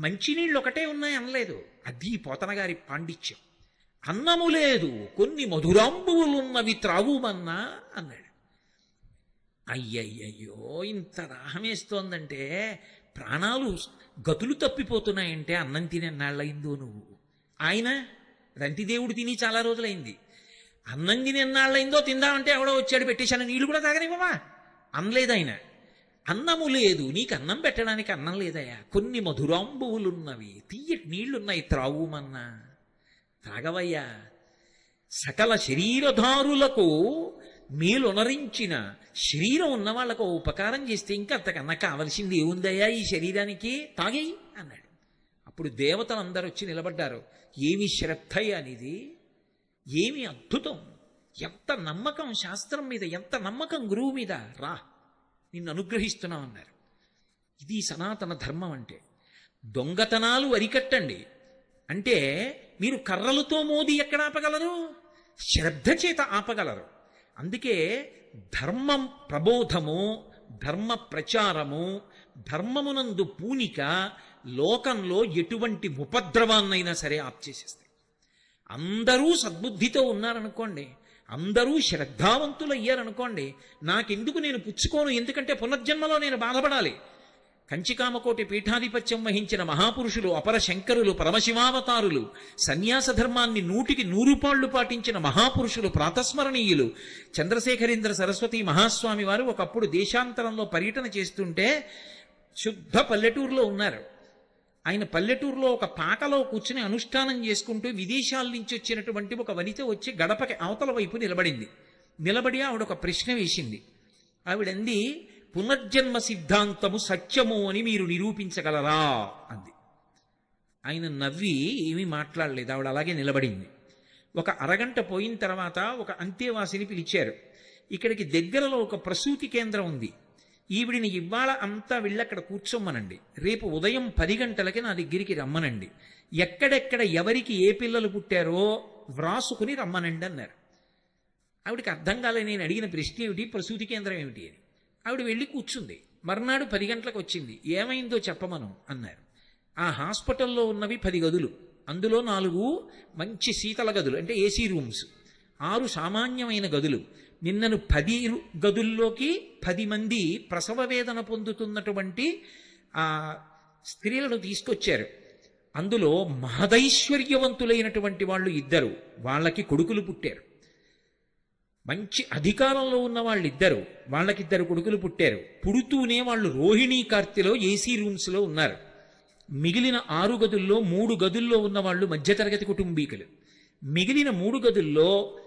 మంచినీళ్ళు ఒకటే ఉన్నాయి అనలేదు అది పోతన గారి పాండిత్యం. అన్నము లేదు కొన్ని మధురాంబువులున్నవి త్రావుమన్నా అన్నాడు. అయ్యయ్యయ్యో ఇంత దాహమేస్తోందంటే ప్రాణాలు గతులు తప్పిపోతున్నాయంటే అన్నం తినే నాళ్ళయిందో నువ్వు. ఆయన రంతిదేవుడు తిని చాలా రోజులైంది. అన్నం తినెన్నాళ్ళయిందో తిందామంటే ఎవడో వచ్చాడు పెట్టేశాను నీళ్ళు కూడా తాగనివ్వమా? అనలేదు ఆయన అన్నము లేదు నీకు అన్నం పెట్టడానికి అన్నం లేదయ్యా. కొన్ని మధురాంబువులున్నవి. తీయటి నీళ్ళున్నాయి త్రావుమన్నా. త్రాగవయ్యా సకల శరీరధారులకు మేలునరించిన శరీరం ఉన్న వాళ్ళకు ఉపకారం చేస్తే ఇంకా అంతకన్నా కావలసింది ఏముందయ్యా ఈ శరీరానికి? తాగేయి అన్నాడు. అప్పుడు దేవతలు అందరూ వచ్చి నిలబడ్డారు. ఏమి శ్రద్ధయ్య అనేది ఏమి అద్భుతం. ఎంత నమ్మకం శాస్త్రం మీద ఎంత నమ్మకం గురువు మీద. రా. నిన్ను అనుగ్రహిస్తున్నాం అన్నారు. ఇది సనాతన ధర్మం అంటే. దొంగతనాలు అరికట్టండి. అంటే మీరు కర్రలతో మోది ఎక్కడ ఆపగలరు? శ్రద్ధ చేత ఆపగలరు. అందుకే ధర్మం ప్రబోధము ధర్మ ప్రచారము ధర్మమునందు పూనిక లోకంలో ఎటువంటి ఉపద్రవాన్నైనా సరే ఆప్ చేసేస్తాయి అందరూ సద్బుద్ధితో ఉన్నారనుకోండి అందరూ శ్రద్ధావంతులు అయ్యారనుకోండి నాకెందుకు నేను పుచ్చుకోను? ఎందుకంటే పునర్జన్మలో నేను బాధపడాలి. కంచికామకోటి పీఠాధిపత్యం వహించిన మహాపురుషులు అపర శంకరులు పరమశివావతారులు సన్యాస ధర్మాన్ని నూటికి నూరు పాళ్ళు పాటించిన మహాపురుషులు ప్రాతస్మరణీయులు చంద్రశేఖరేంద్ర సరస్వతి మహాస్వామి వారు ఒకప్పుడు దేశాంతరంలో పర్యటన చేస్తుంటే శుద్ధ పల్లెటూరులో ఉన్నారు. ఆయన పల్లెటూరులో ఒక పాకలో కూర్చుని అనుష్ఠానం చేసుకుంటూ విదేశాల నుంచి వచ్చినటువంటి ఒక వనిత వచ్చి గడపకి అవతల వైపు నిలబడింది. నిలబడి ఆవిడ ఒక ప్రశ్న వేసింది. ఆవిడంది పునర్జన్మ సిద్ధాంతము సత్యము అని మీరు నిరూపించగలరా? అంది. ఆయన నవ్వి ఏమీ మాట్లాడలేదు. ఆవిడ అలాగే నిలబడింది. ఒక అరగంట పోయిన తర్వాత ఒక అంతేవాసిని పిలిచారు. ఇక్కడికి దగ్గరలో ఒక ప్రసూతి కేంద్రం ఉంది. ఈవిడిని ఇవాళ అంతా వెళ్ళి అక్కడ కూర్చోమ్మనండి రేపు ఉదయం పది గంటలకి నా దగ్గరికి రమ్మనండి. ఎక్కడెక్కడ ఎవరికి ఏ పిల్లలు పుట్టారో వ్రాసుకుని రమ్మనండి అన్నారు. ఆవిడకి అర్థం కాలే నేను అడిగిన ప్రశ్న ఏమిటి ప్రసూతి కేంద్రం ఏమిటి అని. ఆవిడ వెళ్ళి కూర్చుంది. మర్నాడు పది గంటలకు వచ్చింది. ఏమైందో చెప్పమను అన్నారు. ఆ హాస్పిటల్లో ఉన్నవి పది గదులు. అందులో నాలుగు మంచి శీతల గదులు అంటే ఏసీ రూమ్స్. ఆరు సామాన్యమైన గదులు. నిన్నను పది గదుల్లోకి పది మంది ప్రసవ వేదన పొందుతున్నటువంటి ఆ స్త్రీలను తీసుకొచ్చారు. అందులో మహదైశ్వర్యవంతులైనటువంటి వాళ్ళు ఇద్దరు. వాళ్ళకి కొడుకులు పుట్టారు. మంచి అధికారంలో ఉన్న వాళ్ళిద్దరు. వాళ్ళకిద్దరు కొడుకులు పుట్టారు. పుడుతూనే వాళ్ళు రోహిణీ కార్తెలో ఏసీ రూమ్స్లో ఉన్నారు. మిగిలిన ఆరు గదుల్లో మూడు గదుల్లో ఉన్న వాళ్ళు మధ్యతరగతి కుటుంబీకులు. మిగిలిన మూడు గదుల్లో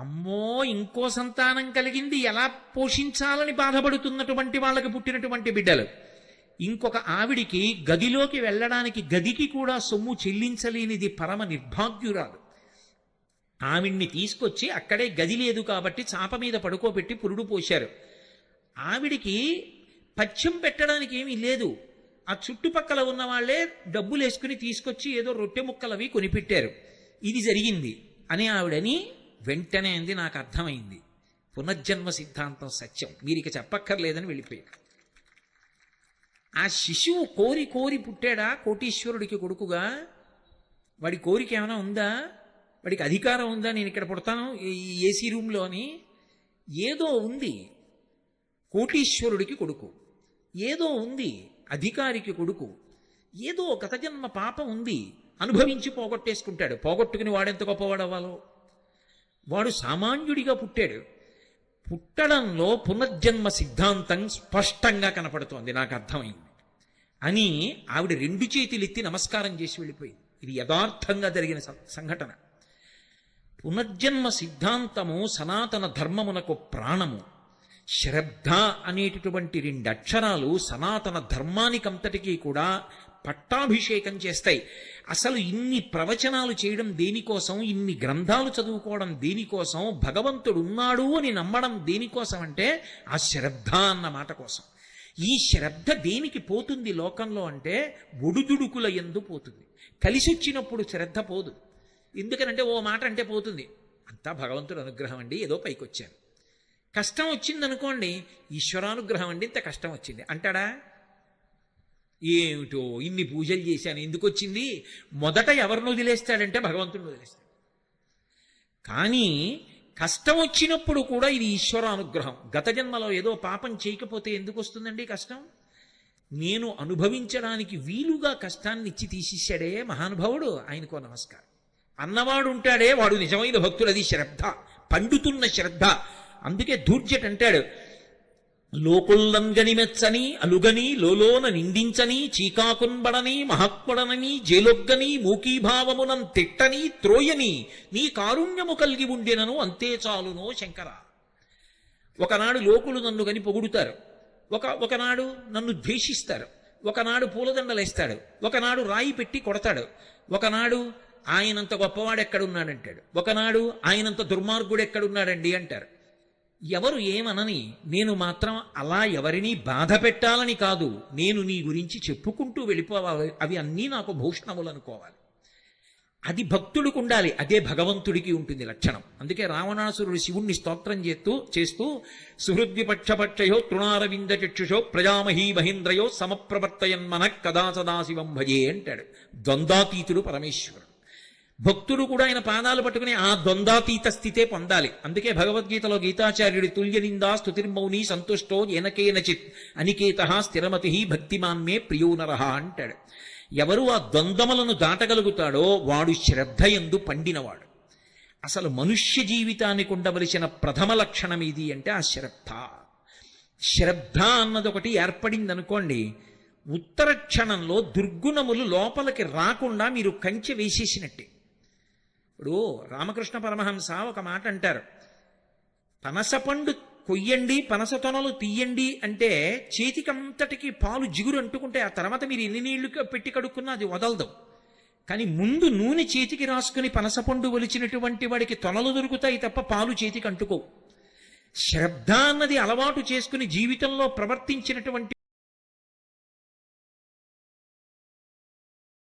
అమ్మో ఇంకో సంతానం కలిగింది. ఎలా పోషించాలని బాధపడుతున్నటువంటి వాళ్ళకి పుట్టినటువంటి బిడ్డలు. ఇంకొక ఆవిడికి గదిలోకి వెళ్ళడానికి గదికి కూడా సొమ్ము చెల్లించలేనిది పరమ నిర్భాగ్యురాలు. ఆవిడ్ని తీసుకొచ్చి అక్కడే గది లేదు కాబట్టి చాప మీద పడుకోబెట్టి పురుడు పోశారు. ఆవిడికి పచ్చం పెట్టడానికి ఏమీ లేదు. ఆ చుట్టుపక్కల ఉన్న వాళ్ళే డబ్బులు వేసుకుని తీసుకొచ్చి ఏదో రొట్టె ముక్కలవి కొనిపెట్టారు. ఇది జరిగింది. అని ఆవిడని వెంటనే అంది నాకు అర్థమైంది. పునర్జన్మ సిద్ధాంతం సత్యం. మీరిక చెప్పక్కర్లేదని వెళ్ళిపోయాడు ఆ శిశువు కోరి కోరి పుట్టాడా? కోటీశ్వరుడికి కొడుకుగా? వాడి కోరిక ఏమైనా ఉందా? వాడికి అధికారం ఉందా? నేను ఇక్కడ పుడతాను ఈ ఏసీ రూమ్లో అని. ఏదో ఉంది. కోటీశ్వరుడికి కొడుకు. ఏదో ఉంది. అధికారికి కొడుకు. ఏదో గత జన్మ పాపం ఉంది. అనుభవించి పోగొట్టేసుకుంటాడు. పోగొట్టుకుని వాడెంత గొప్పవాడవ్వాలో? వాడు సామాన్యుడిగా పుట్టాడు. పుట్టడంలో పునర్జన్మ సిద్ధాంతం స్పష్టంగా కనపడుతోంది. నాకు అర్థమైంది. అని ఆవిడ రెండు చేతులు ఎత్తి నమస్కారం చేసి వెళ్ళిపోయింది. ఇది యథార్థంగా జరిగిన సం- సంఘటన. పునర్జన్మ సిద్ధాంతము సనాతన ధర్మమునకు ప్రాణము. శ్రద్ధ అనేటటువంటి రెండు అక్షరాలు సనాతన ధర్మానికంతటికీ కూడా పట్టాభిషేకం చేస్తాయి. అసలు ఇన్ని ప్రవచనాలు చేయడం దేనికోసం? ఇన్ని గ్రంథాలు చదువుకోవడం దేనికోసం? భగవంతుడు ఉన్నాడు అని నమ్మడం దేనికోసం అంటే ఆ శ్రద్ధ అన్న మాట కోసం. ఈ శ్రద్ధ దేనికి పోతుంది లోకంలో అంటే ఒడుదుడుకుల ఎందు పోతుంది. కలిసి వచ్చినప్పుడు శ్రద్ధ పోదు. ఎందుకనంటే ఓ మాట అంటే పోతుంది. అంతా భగవంతుడు అనుగ్రహం అండి ఏదో పైకి వచ్చాను కష్టం వచ్చిందనుకోండి ఈశ్వరానుగ్రహం అండి ఇంత కష్టం వచ్చింది. అంటాడా? ఏమిటో ఇన్ని పూజలు చేశాను ఎందుకు వచ్చింది మొదట ఎవరిని వదిలేస్తాడంటే భగవంతుడిని వదిలేస్తాడు. కానీ కష్టం వచ్చినప్పుడు కూడా ఇది ఈశ్వర అనుగ్రహం గత జన్మలో ఏదో పాపం చేయకపోతే ఎందుకు వస్తుందండి కష్టం? నేను అనుభవించడానికి వీలుగా కష్టాన్ని ఇచ్చి తీసేశాడే మహానుభావుడు ఆయనకో నమస్కారం. అన్నవాడు ఉంటాడే వాడు నిజమైన భక్తుడు అది శ్రద్ధ పండుతున్న శ్రద్ధ. అందుకే దూర్జట్ అంటాడు లోకుల్లంగణిమెచ్చని అలుగని లోలోన నిందించని చీకాకున్బడని మహాత్ముడనని జేలొగ్గని మూకీభావమునం తిట్టని త్రోయని నీ కారుణ్యము కలిగి ఉండినను అంతే చాలునో శంకర. ఒకనాడు లోకులు నన్ను గని పొగుడుతారు. ఒక ఒకనాడు నన్ను ద్వేషిస్తారు. ఒకనాడు పూలదండలేస్తాడు. ఒకనాడు రాయి పెట్టి కొడతాడు. ఒకనాడు ఆయనంత గొప్పవాడు ఎక్కడున్నాడంటాడు ఒకనాడు ఆయనంత దుర్మార్గుడు ఎక్కడున్నాడండి అంటారు. ఎవరు ఏమనని నేను మాత్రం అలా ఎవరినీ బాధ పెట్టాలని కాదు. నేను నీ గురించి చెప్పుకుంటూ వెళ్ళిపోవాలి. అవి అన్నీ నాకు భూషణములు అనుకోవాలి. అది భక్తుడికి ఉండాలి. అదే భగవంతుడికి ఉంటుంది లక్షణం. అందుకే రావణాసురుడు శివుణ్ణి స్తోత్రం చేస్తూ చేస్తూ సుహృద్విపక్షపక్షయో తృణారవింద చక్షుషో ప్రజామహీ మహేంద్రయో సమప్రవర్తయన్మన కదా సదాశివం భజే అంటాడు. ద్వంద్వాతీతుడు పరమేశ్వరుడు. భక్తుడు కూడా ఆయన పాదాలు పట్టుకుని ఆ ద్వంద్వాతీత స్థితే పొందాలి. అందుకే భగవద్గీతలో గీతాచార్యుడి తుల్య నిందా స్తుతిర్మౌని సంతుష్టో ఎనకేనచిత్ అనికేత స్థిరమతి భక్తిమాన్మే ప్రియోనరహ అంటాడు. ఎవరు ఆ ద్వంద్వములను దాటగలుగుతాడో వాడు శ్రద్ధ ఎందు పండినవాడు. అసలు మనుష్య జీవితానికి ఉండవలసిన ప్రథమ లక్షణం ఇది అంటే ఆ శ్రద్ధ. శ్రద్ధ అన్నది ఒకటి ఏర్పడింది అనుకోండి ఉత్తర క్షణంలో దుర్గుణములు లోపలికి రాకుండా మీరు కంచె వేసేసినట్టే. ఇప్పుడు రామకృష్ణ పరమహంస ఒక మాట అంటారు. పనసపండు కొయ్యండి పనస తొనలు తీయండి అంటే చేతికంతటికి పాలు జిగురు అంటుకుంటే ఆ తర్వాత మీరు ఎన్ని నీళ్ళు పెట్టి కడుక్కున్నా అది వదలదు. కానీ ముందు నూనె చేతికి రాసుకుని పనసపండు ఒలిచినటువంటి వాడికి తొనలు దొరుకుతాయి తప్ప పాలు చేతికి అంటుకోవు. శ్రద్ధ అన్నది అలవాటు చేసుకుని జీవితంలో ప్రవర్తించినటువంటి